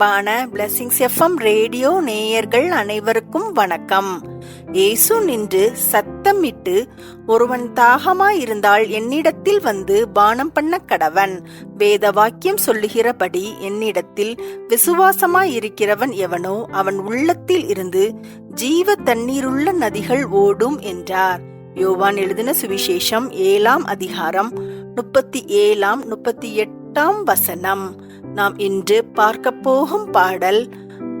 கிறிஸ்துவுக்குள் அன்பான blessings FM radio நேயர்கள் அனைவருக்கும் வணக்கம். இயேசு நின்று சத்தமிட்டு ஒருவன் தாகமாயிருந்தால் என்னிடத்தில் வந்து பானம் பண்ண கடவன். வேத வாக்கியம் சொல்லுகிறபடி என்னிடத்தில் விசுவாசமாயிருக்கிறவன் எவனோ அவன் உள்ளத்தில் இருந்து ஜீவ தண்ணீருள்ள நதிகள் ஓடும் என்றார். யோவான் எழுதின சுவிசேஷம் ஏழாம் அதிகாரம் முப்பத்தி ஏழாம் முப்பத்தி எட்டாம் வசனம். நாம் இன்று பார்க்க போகும் பாடல்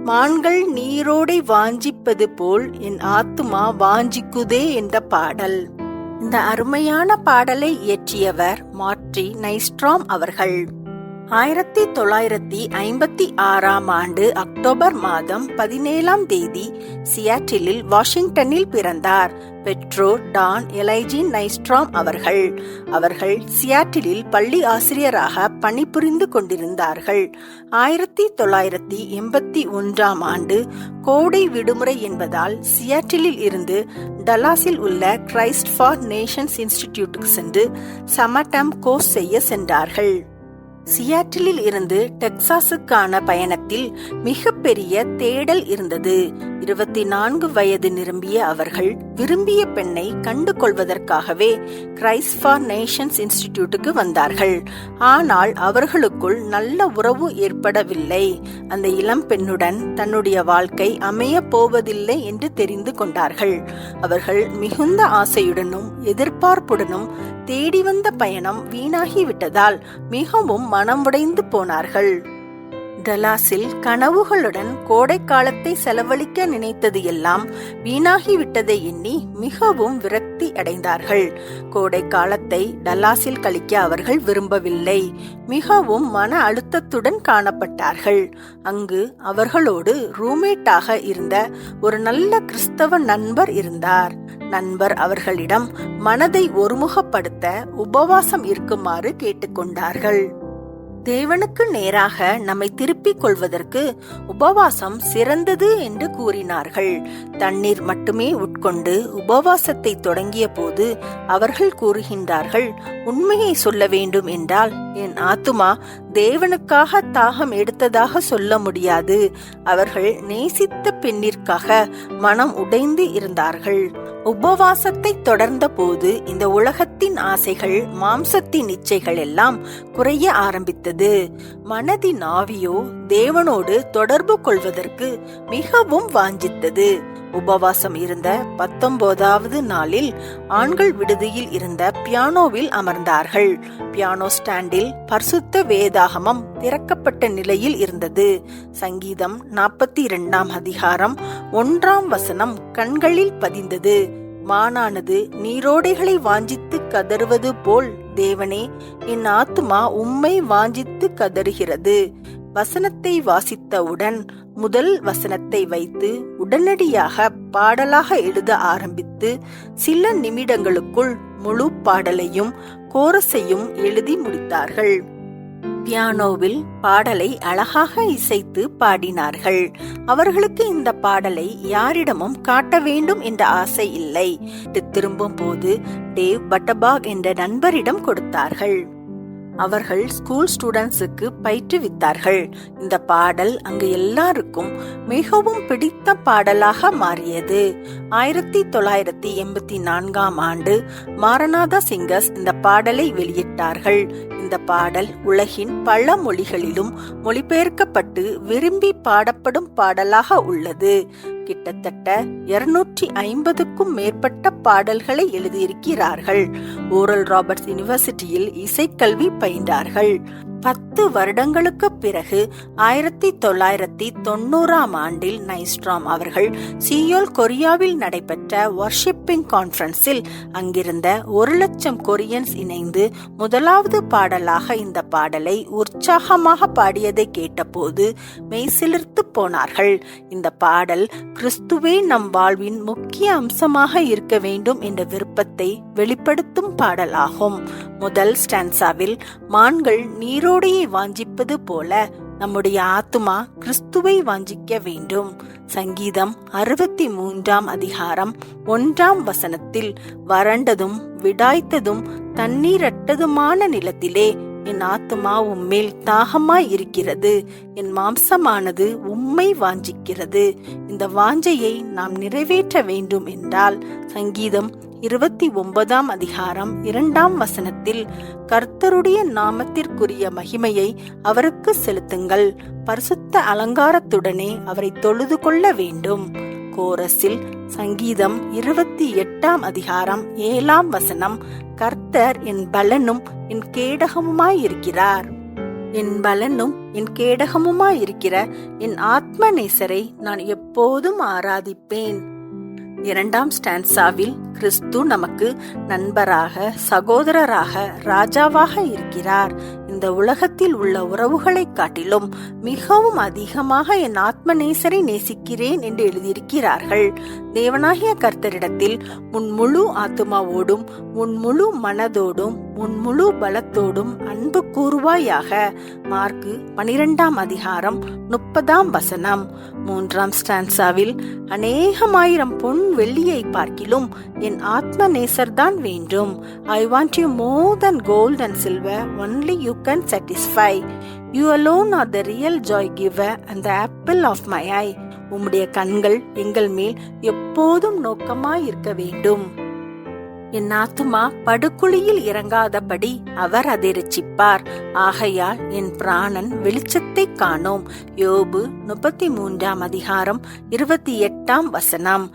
மான்கள் நீரோடை வாஞ்சிப்பது போல் என் ஆத்துமா வாஞ்சிக்குதே என்ற பாடல். இந்த அருமையான பாடலை இயற்றியவர் மாற்றி நைஸ்ட்ராம் அவர்கள். ஆயிரத்தி தொள்ளாயிரத்தி ஐம்பத்தி ஆறாம் ஆண்டு அக்டோபர் மாதம் பதினேழாம் தேதி சியாட்டிலில் வாஷிங்டனில் பிறந்தார். பெற்றோர் டான் எலைஜி நைஸ்ட்ராம் அவர்கள். அவர்கள் சியாட்டிலில் பள்ளி ஆசிரியராக பணிபுரிந்து கொண்டிருந்தார்கள். ஆயிரத்தி தொள்ளாயிரத்தி எண்பத்தி ஒன்றாம் ஆண்டு கோடை விடுமுறை என்பதால் சியாட்டிலில் இருந்து டலாஸில் உள்ள கிரைஸ்ட் ஃபார் நேஷன்ஸ் இன்ஸ்டிடியூட்டுக்கு சென்று சமட்டம் கோர்ஸ் செய்ய சென்றார்கள். சியாட்டிலில் இருந்து டெக்சாஸுக்கான பயணத்தில் மிகப்பெரிய தேடல் இருந்தது. இருபத்தி நான்கு வயது நிரம்பிய அவர்கள் விரும்பிய பெண்ணை கண்டு கொள்வதற்காகவே கிரைஸ்ட் ஃபார் நேஷன்ஸ் இன்ஸ்டிடியூட்டுக்கு வந்தார்கள். ஆனால் அவர்களுக்குள் நல்ல உறவு ஏற்படவில்லை. அந்த இளம் பெண்ணுடன் தன்னுடைய வாழ்க்கை அமைய போவதில்லை என்று தெரிந்து கொண்டார்கள். அவர்கள் மிகுந்த ஆசையுடனும் எதிர்பார்ப்புடனும் தேடி வந்த பயணம் வீணாகிவிட்டதால் மிகவும் மனம் உடைந்து போனார்கள். டலாஸில் கனவுகளுடன் கோடை காலத்தை செலவழிக்க நினைத்தது எல்லாம் வீணாகிவிட்டதை எண்ணி மிகவும் விரக்தி அடைந்தார்கள். கோடை காலத்தை டல்லாஸில் கழிக்க அவர்கள் விரும்பவில்லை. மிகவும் மன அழுத்தத்துடன் காணப்பட்டார்கள். அங்கு அவர்களோடு ரூம்மேட்டாக இருந்த ஒரு நல்ல கிறிஸ்தவ நண்பர் இருந்தார். நண்பர் அவர்களிடம் மனதை ஒருமுகப்படுத்த உபவாசம் இருக்குமாறு கேட்டுக்கொண்டார்கள். தேவனுக்கு நேராக நம்மை திருப்பிக் கொள்வதற்கு உபவாசம் சிறந்தது என்று கூறினார்கள். தண்ணீர் மட்டுமே உட்கொண்டு உபவாசத்தை தொடங்கிய போது அவர்கள் கூறுகின்றார்கள் உண்மையை சொல்ல வேண்டும் என்றால் என் ஆத்துமா தேவனுக்காக தாகம் எடுத்ததாக சொல்ல முடியாது. அவர்கள் நேசித்த பெண்ணிற்காக மனம் உடைந்து இருந்தார்கள். உபவாசத்தை தொடர்ந்த போது இந்த உலகத்தின் ஆசைகள் மாம்சத்தின் இச்சைகள் எல்லாம் குறைய ஆரம்பித்தது. மனதின் ஆவியோ தேவனோடு தொடர்பு கொள்வதற்கு மிகவும் வாஞ்சித்தது. உபவாசம் இருந்த பத்தொன்பதாவது நாளில் ஆண்கள் விடுதியில் இருந்த பியானோவில் அமர்ந்தார்கள். பியானோ ஸ்டாண்டில் பரிசுத்த வேதாகமம் திறக்கப்பட்ட நிலையில் இருந்தது. சங்கீதம் நாற்பத்தி இரண்டாம் அதிகாரம் ஒன்றாம் வசனம் கண்களில் பதிந்தது. மானானது நீரோடைகளை வாஞ்சித்து கதறுவது போல் தேவனே என் ஆத்துமா உம்மை வாஞ்சித்து கதறுகிறது. வசனத்தை வாசித்தவுடன் முதல் வசனத்தை வைத்து உடனடியாக பாடலாக எழுத ஆரம்பித்து சில நிமிடங்களுக்குள் முழு பாடலையும் கோரஸையும் எழுதி முடித்தார்கள். பியானோவில் பாடலை அழகாக இசைத்து பாடினார்கள். அவர்களுக்கு இந்த பாடலை யாரிடமும் காட்ட வேண்டும் என்ற ஆசை இல்லை. திரும்பும் போது டேவ் பட்டபாக் என்ற நண்பரிடம் கொடுத்தார்கள். அவர்கள் ஸ்கூல் ஸ்டூடெண்ட்ஸுக்கு பயிற்றுவித்தார்கள். இந்த பாடல் அங்கு எல்லாருக்கும் மிகவும் பிடித்த பாடலாக மாறியது. ஆயிரத்தி தொள்ளாயிரத்தி எண்பத்தி நான்காம் ஆண்டு மாரநாதா சிங்கர்ஸ் இந்த பாடலை வெளியிட்டார்கள். இந்த பாடல் உலகின் பல மொழிகளிலும் மொழிபெயர்க்கப்பட்டு விரும்பி பாடப்படும் பாடலாக உள்ளது. கிட்டத்தட்ட இருநூற்றி ஐம்பதுக்கும் மேற்பட்ட பாடல்களை எழுதியிருக்கிறார்கள். ஓரல் ராபர்ட்ஸ் யூனிவர்சிட்டியில் இசைக்கல்வி பயின்றார்கள். பத்து வருடங்களுக்கு பிறகு ஆயிரத்தி தொள்ளாயிரத்தி தொண்ணூறாம் ஆண்டில் நைஸ்ட்ராம் அவர்கள் சியோல் கொரியாவில் நடைபெற்ற வர்ஷிப்பிங் கான்ஃபரன்ஸில் அங்கிருந்த ஒரு லட்சம் கொரியன்ஸ் இணைந்து முதலாவது பாடலாக இந்த பாடலை உற்சாகமாக பாடியதை கேட்டபோது மெய்சிலிர்த்து போனார்கள். இந்த பாடல் கிறிஸ்துவே நம் வாழ்வின் முக்கிய அம்சமாக இருக்க வேண்டும் என்ற விருப்பத்தை வெளிப்படுத்தும் பாடலாகும். முதல் ஸ்டான்சாவில் மான்கள் நீரோ நீரோடையை வாஞ்சிப்பது போல நம்முடைய ஆத்துமா கிறிஸ்துவை வாஞ்சிக்க வேண்டும். சங்கீதம் அறுபத்தி மூன்றாம் அதிகாரம் ஒன்றாம் வசனத்தில் வறண்டதும் விடாய்த்ததும் தண்ணீரட்டதுமான நிலத்திலே என் ஆத்துமா உம்மேல் தாகமாய் இருக்கிறது. என் மாம்சமானது உம்மை வாஞ்சிக்கிறது. இந்த வாஞ்சையை நாம் நிறைவேற்ற வேண்டும் என்றால் சங்கீதம் இருபத்தி ஒன்பதாம் அதிகாரம் இரண்டாம் வசனத்தில் கர்த்தருடைய நாமத்திற்குரிய மகிமையை அவருக்கு செலுத்துங்கள். பரிசுத்த அலங்காரத்துடனே அவரை தொழுது கொள்ள வேண்டும். கோரஸில் சங்கீதம் இருபத்தி எட்டாம் அதிகாரம் ஏழாம் வசனம் கர்த்தர் என் பலனும் என் கேடகமுமாயிருக்கிறார். என் பலனும் என் கேடகமுமாயிருக்கிற என் ஆத்ம நேசரை நான் எப்போதும் ஆராதிப்பேன். இரண்டாம் ஸ்டான்சாவில் கிறிஸ்து நமக்கு நண்பராக சகோதரராக ராஜாவாக இருக்கிறார். இந்த உலகத்தில் உள்ள உறவுகளை காட்டிலும் மிகவும் அதிகமாக என் ஆத்ம நேசரை நேசிக்கிறேன் என்று எழுதியிருக்கிறார்கள். தேவனாகிய கர்த்தரிடத்தில் உன் முழு ஆத்மாவோடும் உன் முழு மனதோடும் உன் முழு பலத்தோடும் அன்பு கூறுவாயாக. மார்க்கு பனிரெண்டாம் அதிகாரம் முப்பதாம் வசனம். மூன்றாம் ஸ்டான்சாவில் அநேகமாயிரம் பொன் வெள்ளியை பார்க்கிலும் என் ஆத்ம நேசர்தான் வேண்டும். I want you more than gold and silver only you can satisfy you alone are the real Joy giver and the apple of my eye உம்முடைய கண்கள் எங்கள் மேல் எப்போதும் நோக்கமாய் இருக்க வேண்டும். என் ஆத்துமா படுகுழியில் இறங்காதபடி அவர் அதிரச்சிப்பார் ஆகையால் என் பிராணன் வெளிச்சத்தை காணோம். யோபு முப்பத்தி மூன்றாம் அதிகாரம் இருபத்தி எட்டாம் வசனம்.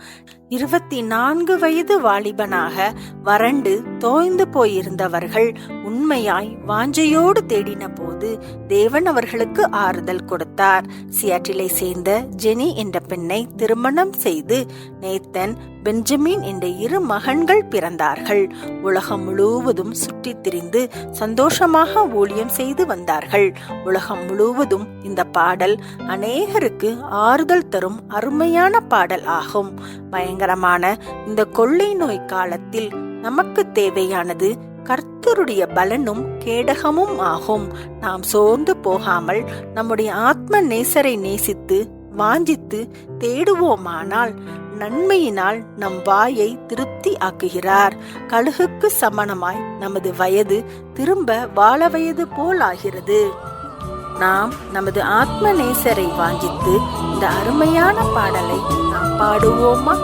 இருபத்தி நான்கு வயது வாலிபனாக வறண்டு தோய்ந்து போயிருந்தவர்கள் உண்மையாய் வாஞ்சையோடு தேடின போது தேவன் அவர்களுக்கு ஆறுதல் கொடுத்தார். சியாட்டிலை சேர்ந்த ஜெனி என்ற பெண்ணை திருமணம் செய்து நேத்தன் பெஞ்சமின் என்ற இரு மகன்கள் பிறந்தார்கள். உலகம் முழுவதும் சுற்றித் திரிந்து சந்தோஷமாக ஊழியம் செய்து வந்தார்கள். உலகம் முழுவதும் இந்த பாடல் அநேகருக்கு ஆறுதல் தரும் அருமையான பாடல் ஆகும். பயங்கரமான இந்த கொள்ளை நோய் காலத்தில் நமக்கு தேவையானது கர்த்தருடைய பலனும் கேடகமும் ஆகும். நாம் சோர்ந்து போகாமல் நம்முடைய ஆத்ம நேசரை நேசித்து வாஞ்சித்து தேடுவோமானால் நன்மையினால் நம் வாயை திருப்தி ஆக்குகிறார். கழுகுக்கு சமணமாய் நமது வயது திரும்ப வாழ வயது போல் ஆகிறது. நாம் நமது ஆத்ம நேசரை வாஞ்சித்து இந்த அருமையான பாடலை நாம் பாடுவோமா?